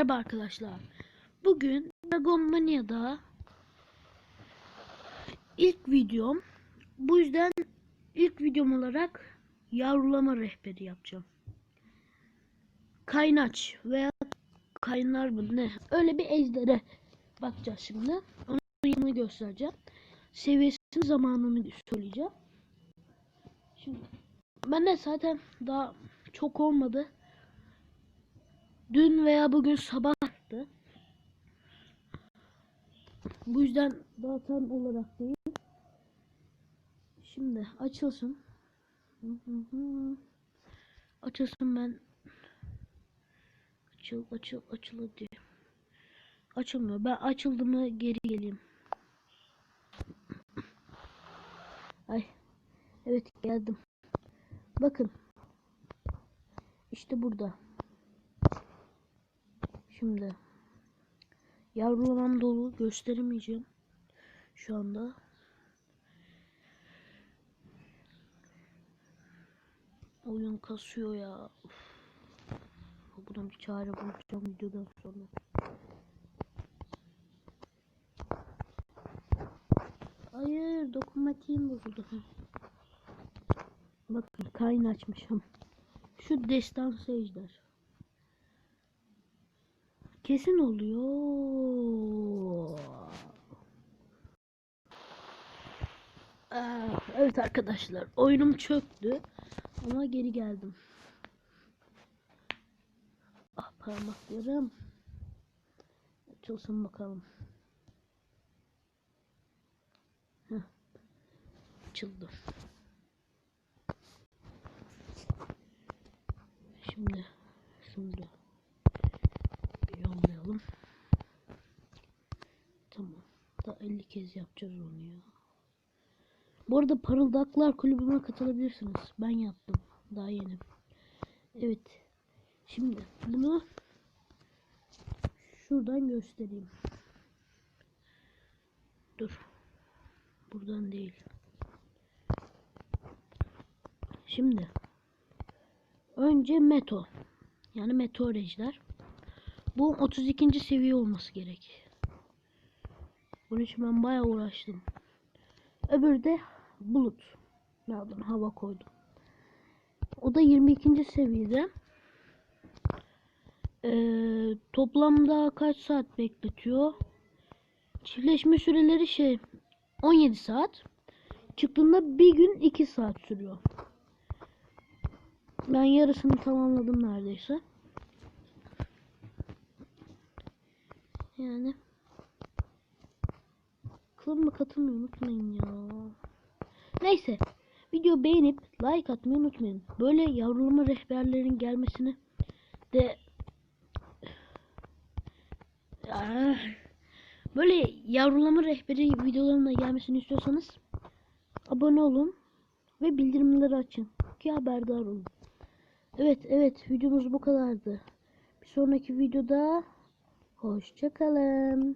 Merhaba arkadaşlar. Bugün Dragon Mania'da ilk videom. Bu yüzden ilk videom olarak yavrulama rehberi yapacağım. Kaynaç veya kaynar mı ne? Öyle bir ejdere bakacağız şimdi. Onun yanını göstereceğim. Seviyesinin zamanını söyleyeceğim. Şimdi ben de zaten daha çok olmadı. Dün veya bugün sabahtı. Bu yüzden daha tam olarak değil. Şimdi açılsın. Açılsın ben. Açıl açıl açıl hadi. Açılmıyor. Ben açıldı mı geri geleyim. Ay. Evet geldim. Bakın. İşte burada. Şimdi yavrulamam dolu gösteremeyeceğim şu anda. Oyun kasıyor ya. Uf. Buna bir çare bulacağım videodan sonra. Hayır dokunmatiğim bozuldu. Bakın kayın açmışım. Şu destansı ejder. Kesin oluyor. Aa, evet arkadaşlar oyunum çöktü ama geri geldim. Ah parmaklarım. Açılsın bakalım. Heh. Açıldı. Şimdi şimdi yollayalım. Tamam. Daha 50 kez yapacağız onu ya. Bu arada Parıldaklar kulübüme katılabilirsiniz. Ben yaptım. Daha yeni. Evet. Şimdi bunu şuradan göstereyim. Dur. Buradan değil. Şimdi önce Meto yani Meteor Ejder. Bu 32. seviye olması gerek. Bunun için ben bayağı uğraştım. Öbürü de bulut. Nereden hava koydum. O da 22. seviyede. Ee, toplamda kaç saat bekletiyor? Çiftleşme süreleri şey 17 saat. Çıktığında bir gün 2 saat sürüyor. Ben yarısını tamamladım neredeyse. Yani kılıma katılmayı unutmayın ya. Neyse. Video beğenip like atmayı unutmayın. Böyle yavrulama rehberlerin gelmesini de Ah. böyle yavrulama rehberi videolarına gelmesini istiyorsanız abone olun ve bildirimleri açın ki haberdar olun. Evet evet videomuz bu kadardı. Bir sonraki videoda hoşçakalın.